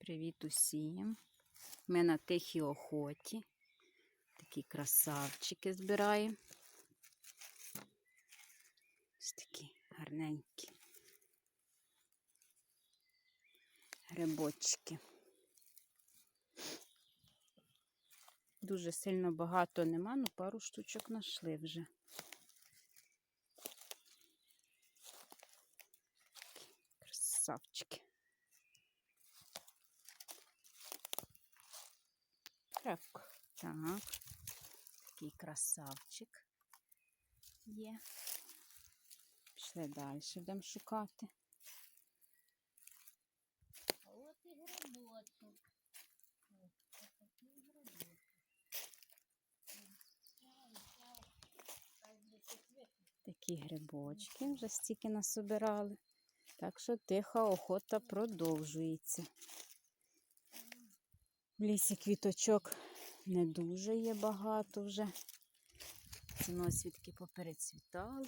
Привіт усім. Ми на тихій охоті. Такі красавчики збираємо. Ось такі гарненькі. Грибочки. Дуже сильно багато нема, ну пару штучок знайшли вже. Красавчики. Крепко. Так. Такий красавчик є. Пішли далі, будемо шукати. От і грибочок. Такі грибочки вже стільки насобирали. Так що тиха охота продовжується. В лісі квіточок не дуже є багато вже. Ціноцвітки поперецвітали.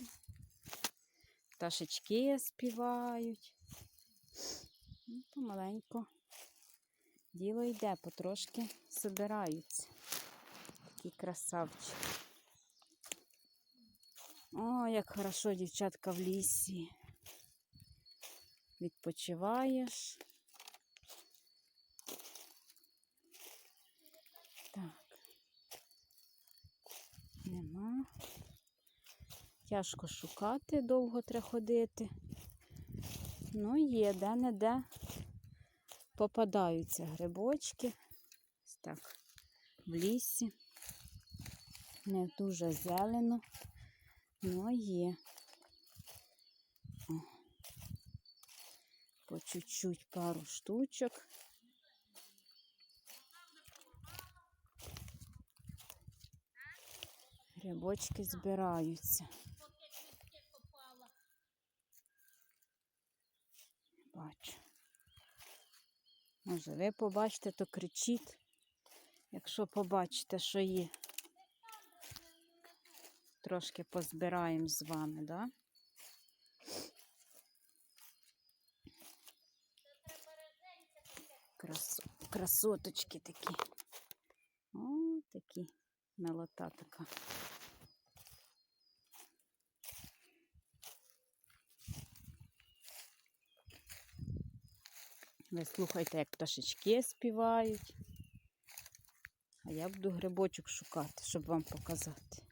Пташечки співають. Ну, помаленько діло йде, потрошки собираються. Такі красавчики. О, як хорошо, дівчатка, в лісі. Відпочиваєш. Нема. Тяжко шукати, довго треба ходити. Ну, є, де-не-де попадаються грибочки. Ось так, в лісі. Не дуже зелено. Ну, є. О. По чуть-чуть пару штучок. Грибочки збираються. Бачу. Може, ви побачите, то кричіть, якщо побачите, що є. Трошки позбираємо з вами, да? Красо... Красоточки такі. О, такі милота така. Ви слухайте, як пташечки співають. А я буду грибочок шукати, щоб вам показати.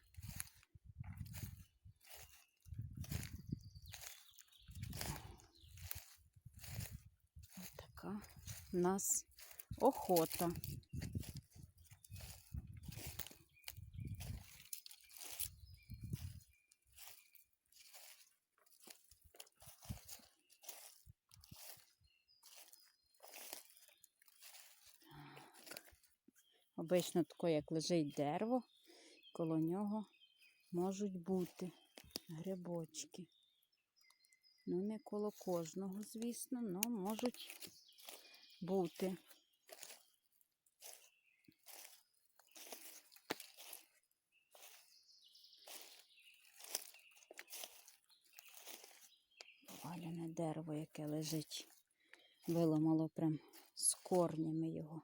Ось така в нас охота. Обично таке, як лежить дерево, коло нього можуть бути грибочки. Ну, не коло кожного, звісно, але можуть бути. Валяне дерево, яке лежить. Виламало прям з корнями його.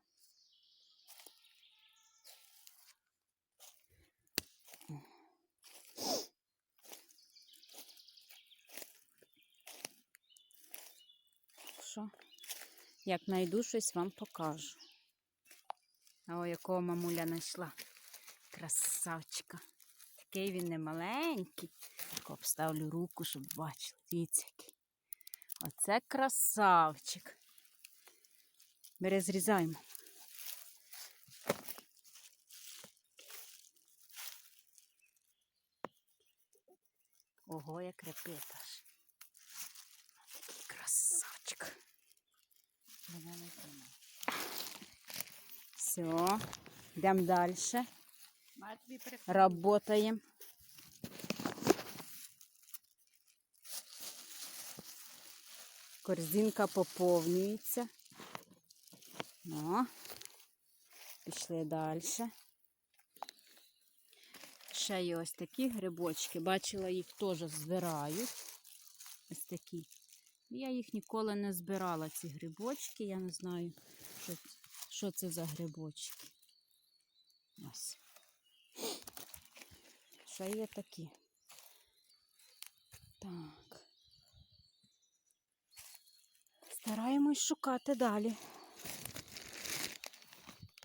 що, як знайду щось, вам покажу. О, якого мамуля знайшла. Красавчика. Такий він не маленький. Так обставлю руку, щоб бачили. Дивіться який. Оце красавчик. Зрізаємо. Ого, як репеташ. Такий красавчик. Все, йдемо далі. Работаємо. Корзинка поповнюється. Ну, пішли далі. Ще є ось такі грибочки. Бачила, їх теж збирають. Ось такі Я їх ніколи не збирала, ці грибочки. Я не знаю, що, що це за грибочки. Ось. Ще є такі. Так. Стараємось шукати далі.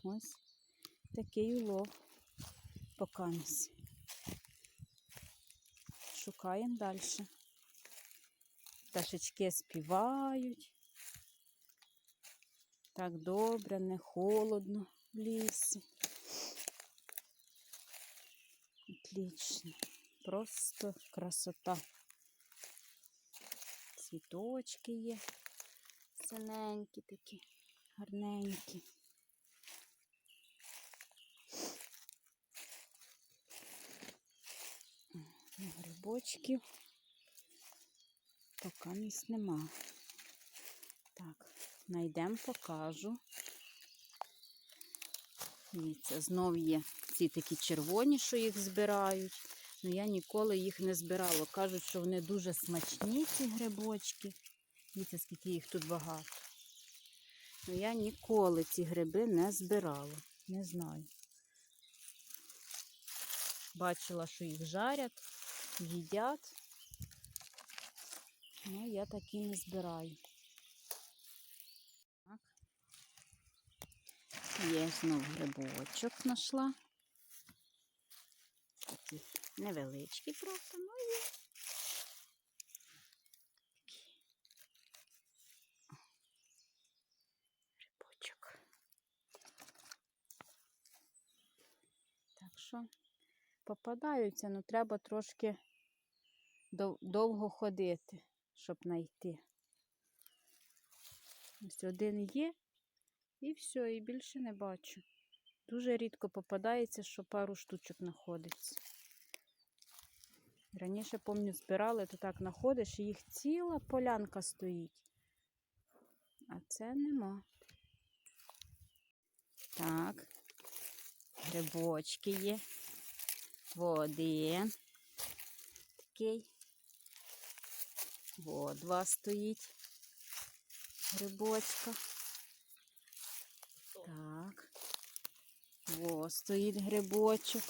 Ось такий улов. Покамість. Шукаємо далі. Пташечки співають. Так добре, не холодно в лісі. Отлично. Просто красота. Цвіточки є. Синенькі такі, гарненькі. Грибочків поки місць нема. Так, знайдемо, покажу. Дивіться, знов є ці такі червоні, що їх збирають. Ну я ніколи їх не збирала. Кажуть, що вони дуже смачні, ці грибочки. Дивіться, скільки їх тут багато. Ну я ніколи ці гриби не збирала. Не знаю. Бачила, що їх жарять, їдять. Ну, я такі не збираю. Так. Є знов грибочок знайшла. Такий невеличкий просто, ну є. Грибочок. Так що попадаються, але треба трошки довго ходити, щоб знайти. Ось один є, і все, і більше не бачу. Дуже рідко попадається, що пару штучок знаходиться. Раніше, пам'ятаю, збирали, то так знаходиш, і їх ціла полянка стоїть. А це нема. Так, грибочки є. Во один такий. Во два стоїть. Грибочка. Так. Во стоїть грибочок.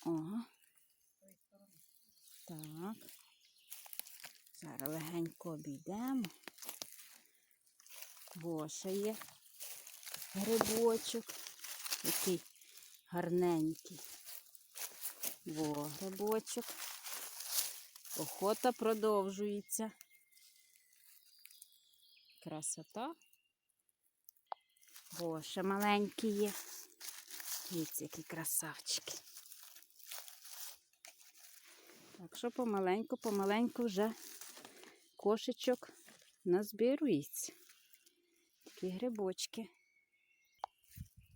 Ага. Так. Зараз легенько обійдемо. Ще є грибочок. Який гарненький. Во грибочок. Охота продовжується. Красота. Ще маленькі є. Дивіться, які красавчики. Так що помаленьку, помаленьку вже кошечок назбирується. Такі грибочки.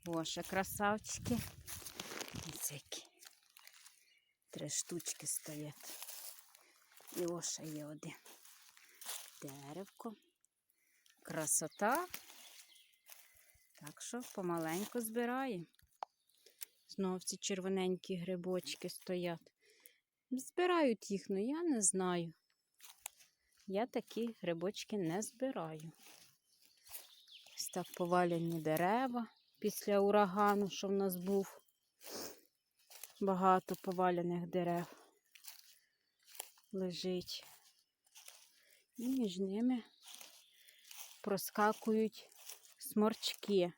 О, красавчики. Дивіться, які. Три штучки стоять. І ось є один. Деревко. Красота. Так що помаленьку збираємо. Знов ці червоненькі грибочки стоять. Збирають їх, але я не знаю. Я такі грибочки не збираю. Ось так повалені дерева після урагану, що в нас був. Багато повалених дерев лежить. І між ними проскакують сморчки.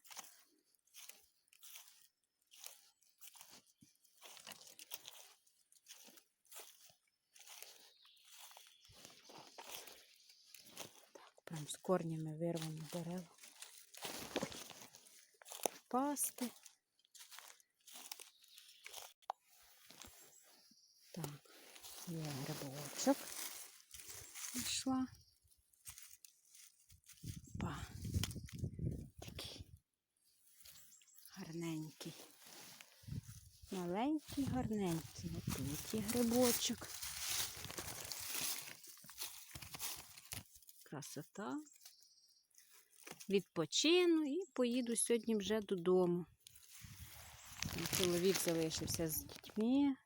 Так, прям з корнями вирвано дерева. Пасти. Так, є грибочок. Пішла. Па. Такий гарненький. Маленький, гарненький. Є грибочок. Красота. Відпочину і поїду сьогодні вже додому. Чоловік залишився з дітьми.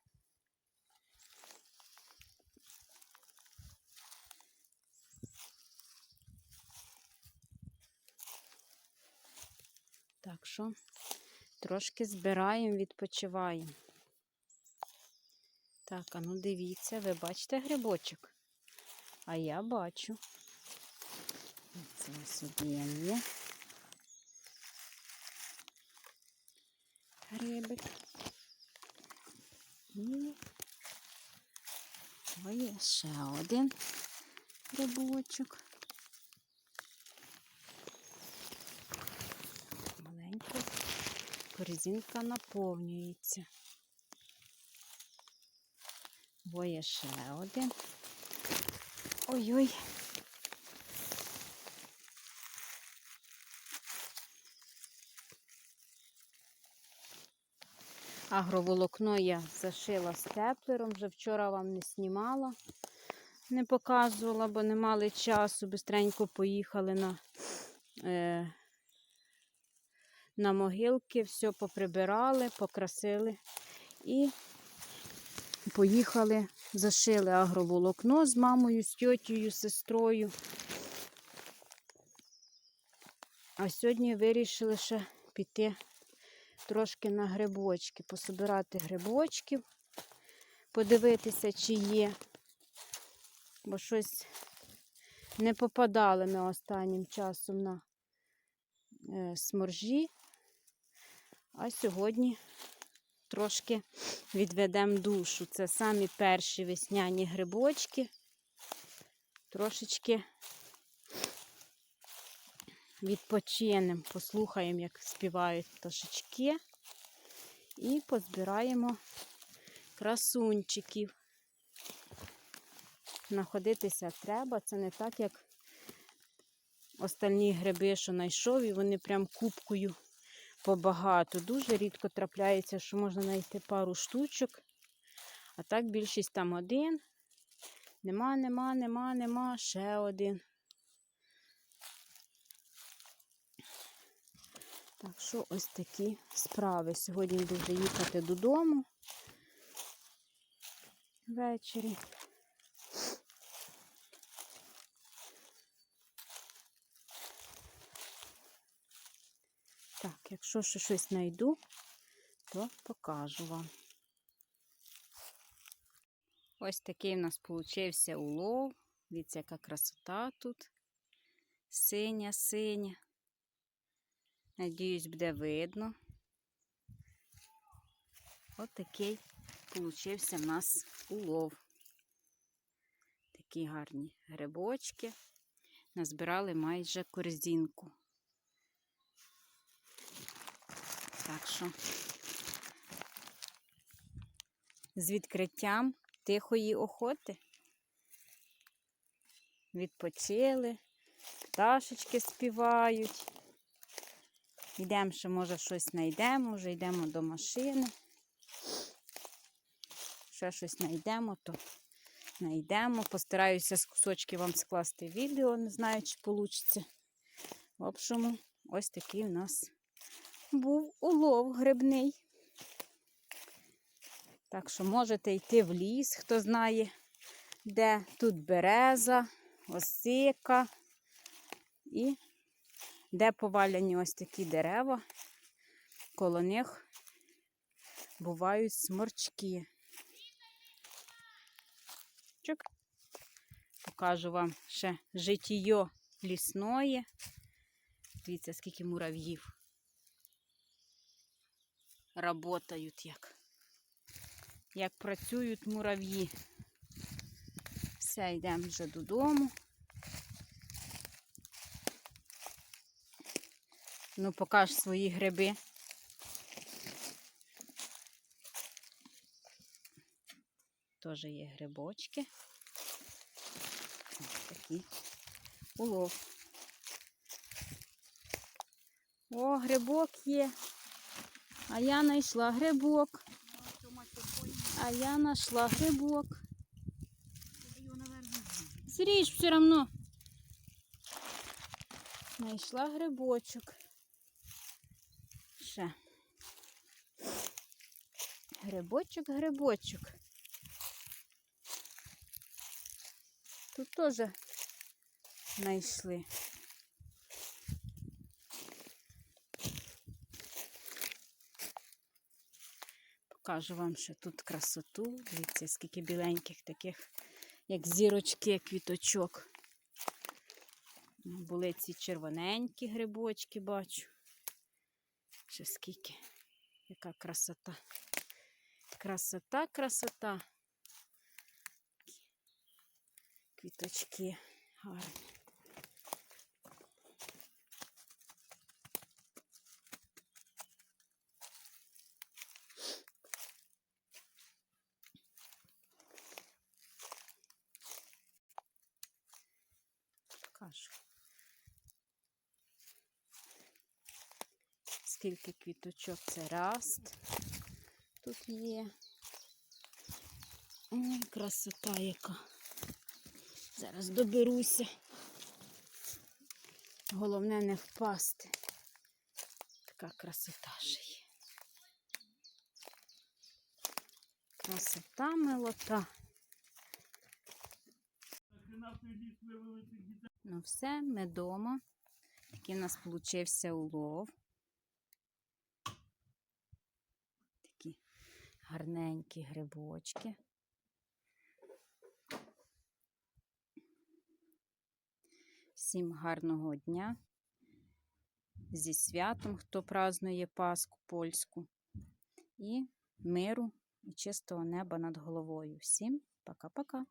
Так що трошки збираємо, відпочиваємо. Так, а ну дивіться, ви бачите грибочок? А я бачу. Це ось є. Грибик. І ой, ще один грибочок. Корзинка наповнюється. Бо є ще один. Ой-ой. Агроволокно я зашила степлером, вже вчора вам не знімала, не показувала, бо не мали часу. Бистренько поїхали на, е, на могилки, все поприбирали, покрасили і поїхали, зашили агроволокно з мамою, з тьотєю, сестрою. А сьогодні вирішили ще піти трошки на грибочки, пособирати грибочків, подивитися, чи є. Бо щось не попадали ми останнім часом на е, сморжі. А сьогодні трошки відведемо душу. Це самі перші весняні грибочки. Трошечки відпочинемо, послухаємо, як співають пташечки. І позбираємо красунчиків. Находитися треба. Це не так, як остальні гриби, що знайшов, і вони прям купкою побагато. Дуже рідко трапляється, що можна знайти пару штучок. А так більшість там один. Нема, нема, нема, нема, ще один. Так що ось такі справи. Сьогодні буду їхати додому ввечері. Так, якщо ще щось знайду, то покажу вам. Ось такий в нас получився улов. Дивіться, яка красота тут. Синя, синя. Надіюсь, буде видно. Ось такий получився в нас улов. Такі гарні грибочки. Назбирали майже корзинку. Так що з відкриттям тихої охоти відпочили, пташечки співають. Йдемо, ще, може, щось знайдемо, вже йдемо до машини. Ще щось знайдемо, то знайдемо. Постараюся з кусочки вам скласти відео, не знаю, чи вийде. В общому, ось такий у нас був улов грибний. Так що можете йти в ліс, хто знає, де тут береза, осика і де поваляні ось такі дерева, коло них бувають сморчки. Чук. Покажу вам ще житіє лісної. Дивіться, скільки мурав'їв. Работають як. Як працюють мурав'ї. Все, йдемо вже додому. Ну, покаж свої гриби. Теж є грибочки. Ось такі улов. О, грибок є. А я знайшла грибок. А я знайшла грибок. Сріж все одно. Знайшла грибочок. Ще. Грибочок, грибочок. Тут теж знайшли. Покажу вам ще тут красоту. Дивіться, скільки біленьких таких, як зірочки, квіточок. Були ці червоненькі грибочки, бачу. Ще скільки. Яка красота. Красота, красота. Квіточки гарні. Покажу. Скільки квіточок це раст тут є. Ой, красота яка. Зараз доберуся. Головне не впасти. Така красота ще є. Красота милота. Ну все, ми вдома. Такий у нас получився улов. Такі гарненькі грибочки. Всім гарного дня. Зі святом, хто празднує Пасху польську. І миру і чистого неба над головою. Всім пока-пока.